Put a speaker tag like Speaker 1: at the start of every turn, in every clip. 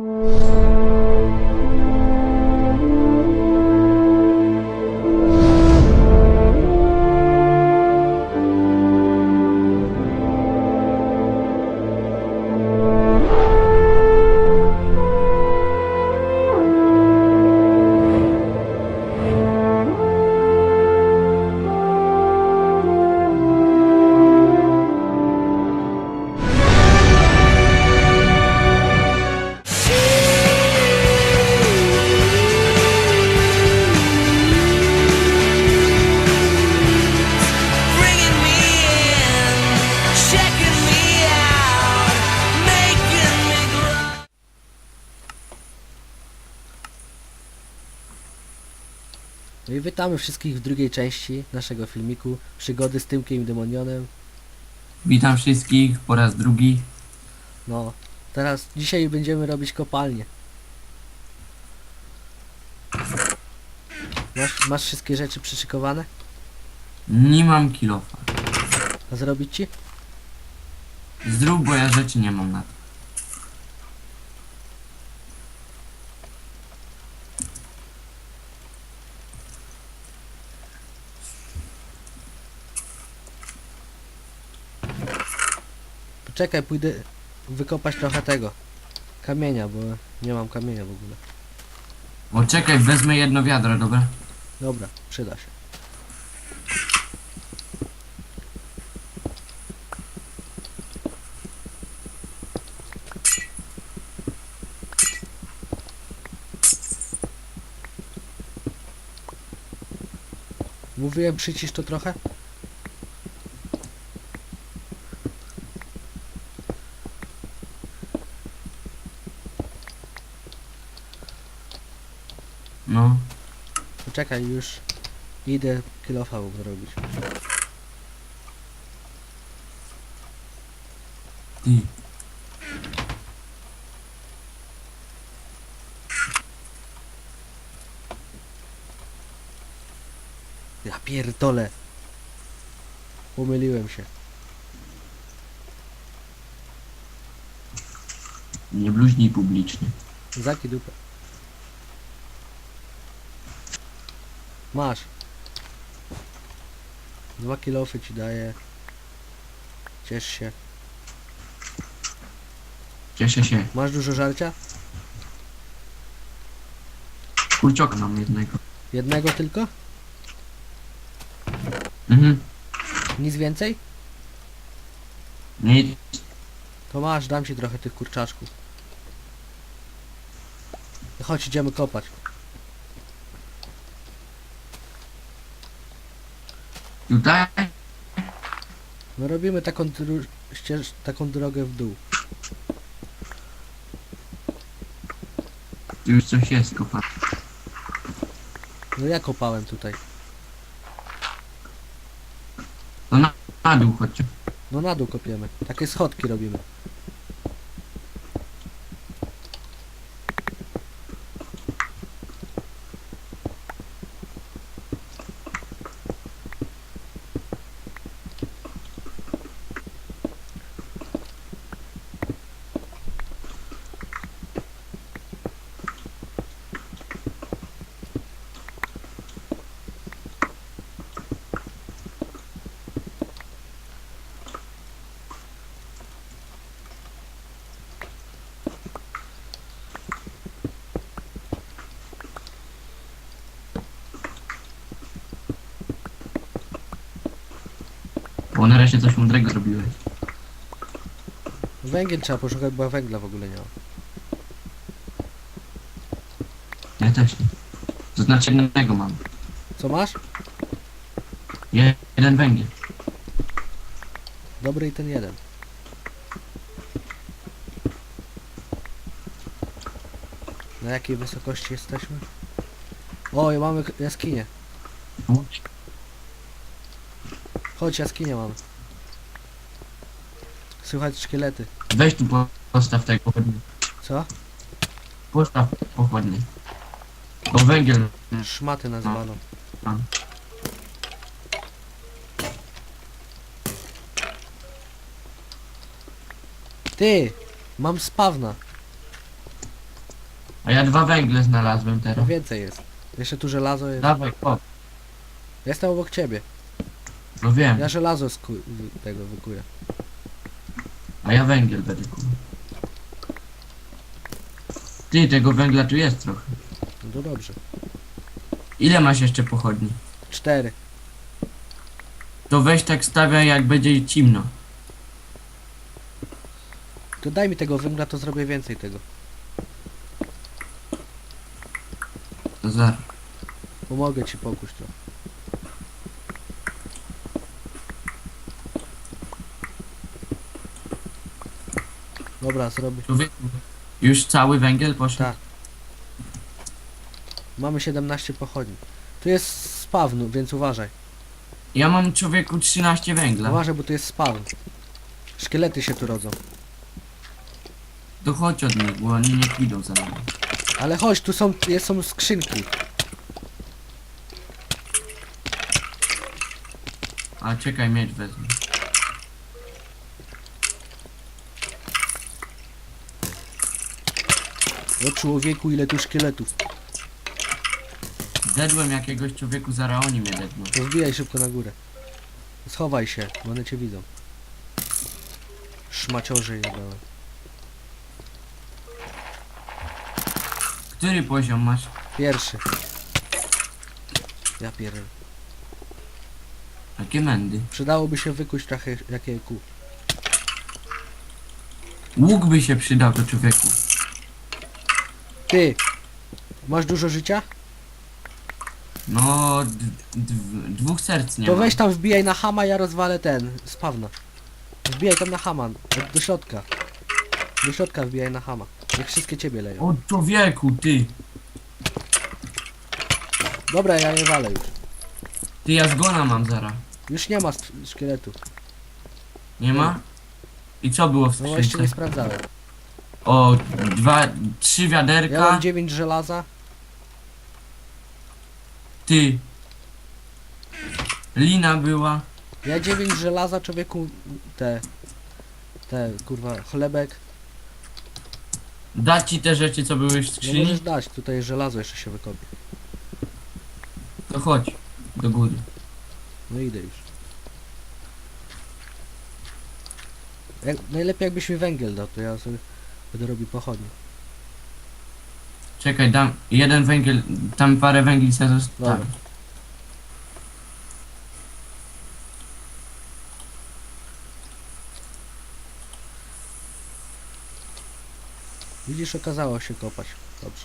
Speaker 1: Thank you.
Speaker 2: No i witamy wszystkich w drugiej części naszego filmiku Przygody z Tymkiem i Demonionem.
Speaker 3: Witam wszystkich po raz drugi.
Speaker 2: No, teraz dzisiaj będziemy robić kopalnię. Masz, masz wszystkie rzeczy przyszykowane?
Speaker 3: Nie mam kilofa.
Speaker 2: A zrobić ci?
Speaker 3: Zrób, bo ja rzeczy nie mam na to.
Speaker 2: Poczekaj, pójdę wykopać trochę tego. Kamienia, bo nie mam kamienia w ogóle.
Speaker 3: O, czekaj, wezmę jedno wiadro, dobra?
Speaker 2: Dobra, przyda się. Mówiłem przycisz to trochę?
Speaker 3: No.
Speaker 2: Poczekaj, już idę kilofa robić.
Speaker 3: Ty.
Speaker 2: Ja pierdolę. Pomyliłem się.
Speaker 3: Nie bluźnij publicznie.
Speaker 2: Zaki dupę. Masz. Dwa kilofy ci daję. Ciesz się.
Speaker 3: Cieszę się.
Speaker 2: Masz dużo żarcia?
Speaker 3: Kurczoka mam jednego.
Speaker 2: Jednego tylko?
Speaker 3: Mhm.
Speaker 2: Nic więcej?
Speaker 3: Nie,
Speaker 2: To masz, dam ci trochę tych kurczaczków. Chodź, idziemy kopać.
Speaker 3: Tutaj?
Speaker 2: No robimy taką, dru- ścież, taką drogę w dół.
Speaker 3: Tu już coś jest, kopa.
Speaker 2: No ja kopałem tutaj.
Speaker 3: To na, na dół chodźcie.
Speaker 2: No na dół kopiemy. Takie schodki robimy.
Speaker 3: Bo nareszcie coś mądrego zrobiłeś.
Speaker 2: Węgiel trzeba poszukać, bo ja węgla w ogóle nie mam.
Speaker 3: Ja też nie. To znaczy jednego mam.
Speaker 2: Co masz?
Speaker 3: Je- Jeden węgiel.
Speaker 2: Dobry i ten jeden. Na jakiej wysokości jesteśmy? O, i mamy k- jaskinię.
Speaker 3: Chodź.
Speaker 2: Jaskinię mamy. Słychać szkielety.
Speaker 3: Weź tu po- postaw tego pochodnie.
Speaker 2: Co?
Speaker 3: Postaw pochodnie. O węgiel.
Speaker 2: Szmaty nazywano.
Speaker 3: Mam.
Speaker 2: Ty! Mam spawna.
Speaker 3: A ja dwa węgle znalazłem
Speaker 2: No
Speaker 3: teraz.
Speaker 2: więcej jest. Jeszcze tu żelazo jest.
Speaker 3: Dawaj, kop.
Speaker 2: Jestem obok ciebie.
Speaker 3: No wiem,
Speaker 2: Ja żelazo z ku... tego wykuję.
Speaker 3: a ja węgiel będę kupił. Ty, tego węgla tu jest trochę.
Speaker 2: No to dobrze.
Speaker 3: Ile masz jeszcze pochodni?
Speaker 2: Cztery.
Speaker 3: To weź tak stawiaj jak będzie cimno.
Speaker 2: To daj mi tego węgla, to zrobię więcej tego.
Speaker 3: Zaraz.
Speaker 2: Pomogę ci pokuś to. Dobra, zrobię.
Speaker 3: Człowieku, Już cały węgiel poszedł?
Speaker 2: Tak. Mamy 17 pochodni. Tu jest spawn, więc uważaj.
Speaker 3: Ja mam człowieku 13 węgla.
Speaker 2: Uważaj, bo tu jest spawn. Szkielety się tu rodzą.
Speaker 3: To chodź od nich, bo oni nie pójdą za nami.
Speaker 2: Ale chodź, tu są, jest, są skrzynki.
Speaker 3: A czekaj, miecz wezmę.
Speaker 2: O człowieku, ile tu szkieletów.
Speaker 3: Zedłem jakiegoś człowieku, zaraz oni mnie dedną.
Speaker 2: To wbijaj szybko na górę. Schowaj się, bo one cię widzą. Szmaciorze jebałem.
Speaker 3: Który poziom masz?
Speaker 2: Pierwszy. Ja pierdolę.
Speaker 3: Jakie mędy?
Speaker 2: Przydałoby się wykuć trochę jakie kół.
Speaker 3: Łuk by się przydał do człowieku.
Speaker 2: Ty! Masz dużo życia?
Speaker 3: No, d- d- dwóch serc nie
Speaker 2: to
Speaker 3: ma.
Speaker 2: weź tam wbijaj na hama, ja rozwalę ten, spawna. Wbijaj tam na hama, do- do środka. Do środka wbijaj na hama. Niech wszystkie ciebie leją.
Speaker 3: O człowieku, ty!
Speaker 2: Dobra, ja je walę już.
Speaker 3: Ty, ja zgona mam zaraz.
Speaker 2: Już nie ma szkieletu.
Speaker 3: Nie ma? I co było w
Speaker 2: No właśnie nie sprawdzałem.
Speaker 3: O, dwa, trzy
Speaker 2: Ja
Speaker 3: wiaderka.
Speaker 2: mam 9 żelaza.
Speaker 3: Ty. Lina była.
Speaker 2: Ja 9 żelaza, człowieku, te... Te, kurwa, chlebek.
Speaker 3: Dać ci te rzeczy, co były w
Speaker 2: No
Speaker 3: skrzyni?
Speaker 2: możesz dać, tutaj żelazo jeszcze się wykopie.
Speaker 3: To chodź. Do góry.
Speaker 2: No idę już. Jak, najlepiej jakbyś mi węgiel dał, to ja sobie będę robił pochodnie.
Speaker 3: Czekaj, dam jeden węgiel, tam parę węgli sobie
Speaker 2: Dobra.
Speaker 3: zostawię.
Speaker 2: Widzisz, okazało się kopać. Dobrze.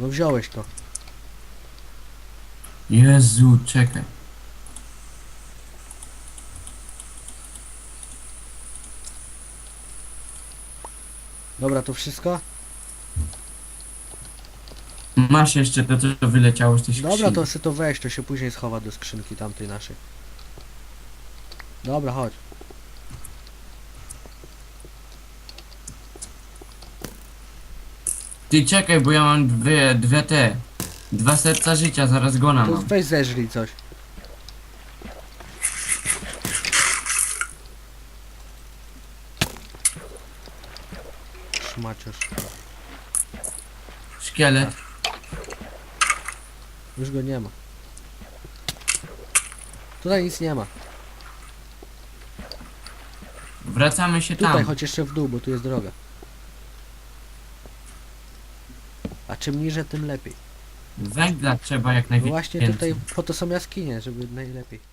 Speaker 2: No wziąłeś to.
Speaker 3: Jezu, czekaj.
Speaker 2: Dobra, to wszystko?
Speaker 3: Masz jeszcze to, co wyleciało z tej skrzyni.
Speaker 2: Dobra, to sobie to weź, to się później schowa do skrzynki tamtej naszej. Dobra, chodź.
Speaker 3: Ty czekaj, bo ja mam dwie, dwie te. Dwa serca życia, zaraz gona
Speaker 2: To
Speaker 3: mam.
Speaker 2: weź zeżrij coś. Szmaciarz.
Speaker 3: Szkielet.
Speaker 2: Już go nie ma. Tutaj nic nie ma.
Speaker 3: Wracamy się
Speaker 2: Tutaj
Speaker 3: tam.
Speaker 2: chodź jeszcze w dół, bo tu jest droga. A czym niżej, tym lepiej.
Speaker 3: Węgla trzeba jak najwięcej.
Speaker 2: właśnie tutaj po to są jaskinie, żeby najlepiej.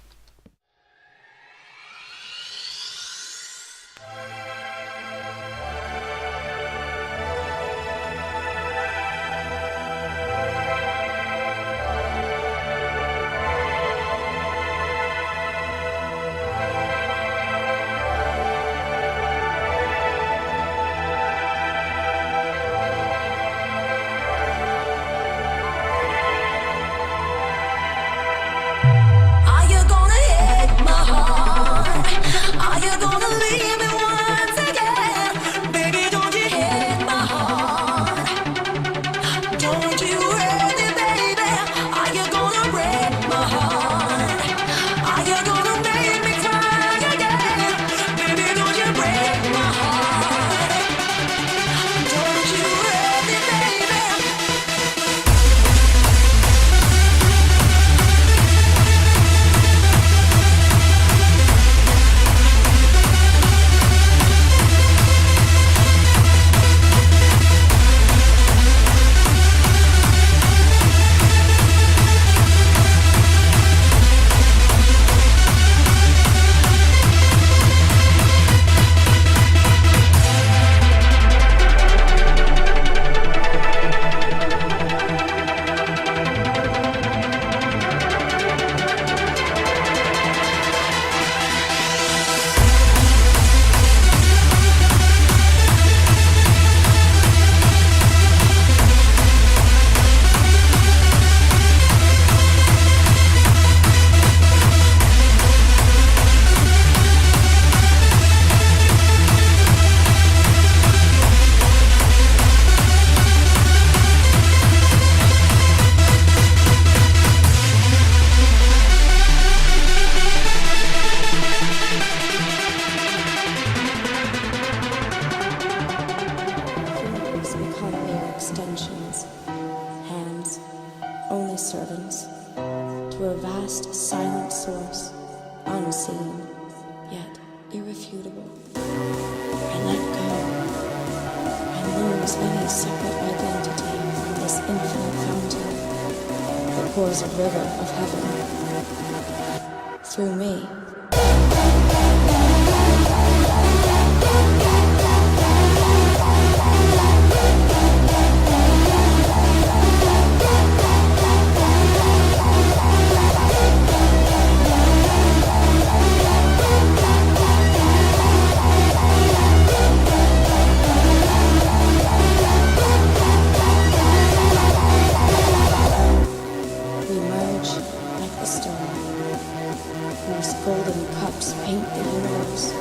Speaker 4: source, unseen, yet irrefutable. I let go. I lose any separate identity from this infinite fountain that pours a river of heaven through me. whose golden cups paint the universe,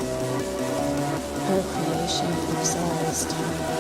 Speaker 4: her creation exalts time.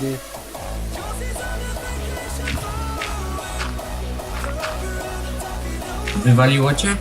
Speaker 2: Gry.
Speaker 4: Wywaliło cię?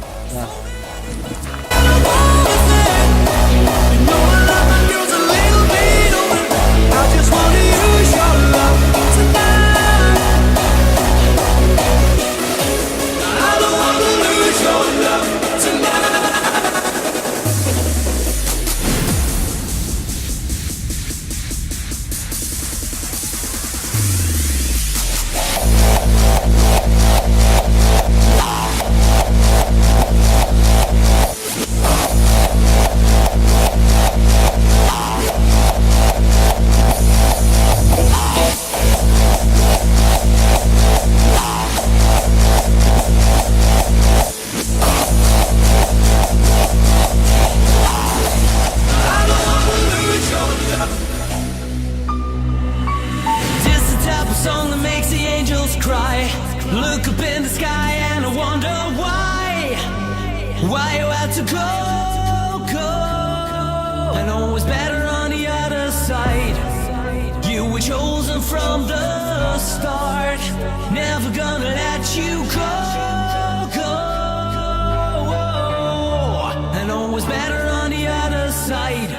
Speaker 5: From the start. Never gonna let you go, go. Know it's better on the other side.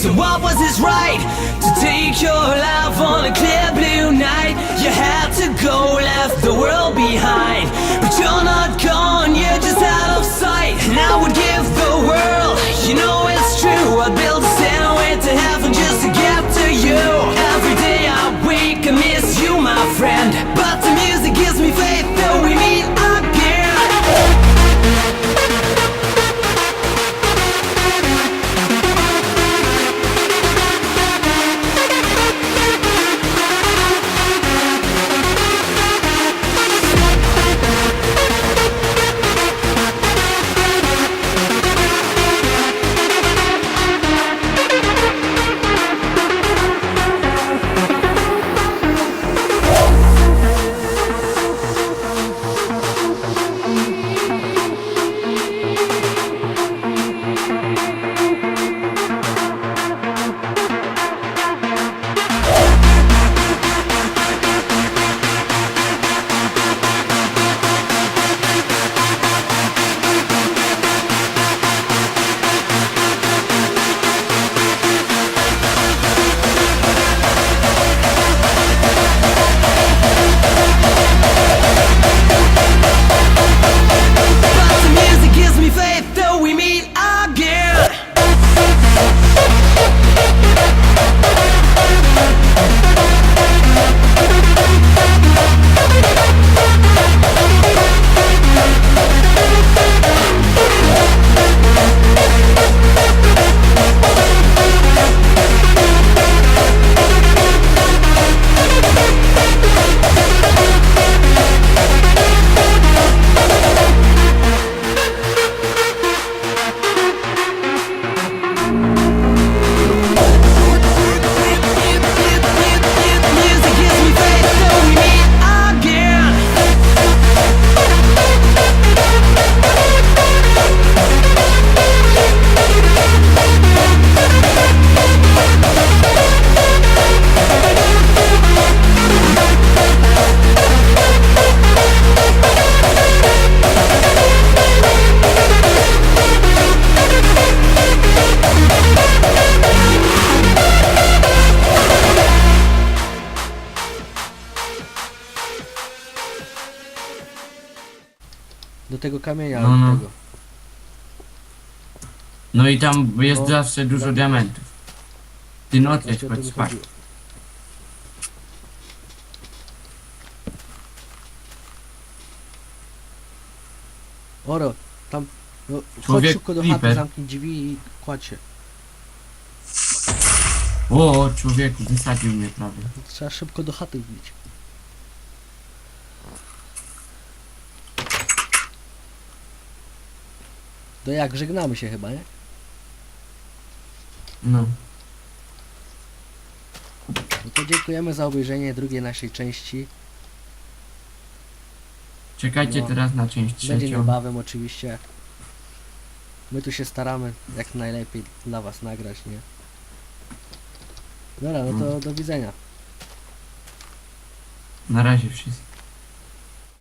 Speaker 5: So what was his right to take your life on a clear blue night? You had to go, left the world behind, but you're not gone. You're just out of sight. And I would give the world,
Speaker 2: kamienia
Speaker 3: No, no.
Speaker 2: tego.
Speaker 3: No i tam jest
Speaker 2: No,
Speaker 3: zawsze dużo
Speaker 2: tak.
Speaker 3: diamentów. Ty no
Speaker 2: Właśnie o to
Speaker 3: chodź
Speaker 2: mi
Speaker 3: spać.
Speaker 2: chodziło. Oro, tam... No, chodź
Speaker 3: Człowiek
Speaker 2: szybko do chaty,
Speaker 3: Creeper.
Speaker 2: zamknij drzwi i kładź się.
Speaker 3: O, człowieku, wysadził mnie prawie.
Speaker 2: Trzeba szybko do chaty wbić. To jak, żegnamy się chyba, nie?
Speaker 3: No.
Speaker 2: No to dziękujemy za obejrzenie drugiej naszej części.
Speaker 3: Czekajcie
Speaker 2: No.
Speaker 3: teraz na część
Speaker 2: Będzie
Speaker 3: trzecią.
Speaker 2: niebawem oczywiście. My tu się staramy jak najlepiej dla was nagrać, nie? Dobra, no to do widzenia.
Speaker 3: Na razie wszystko.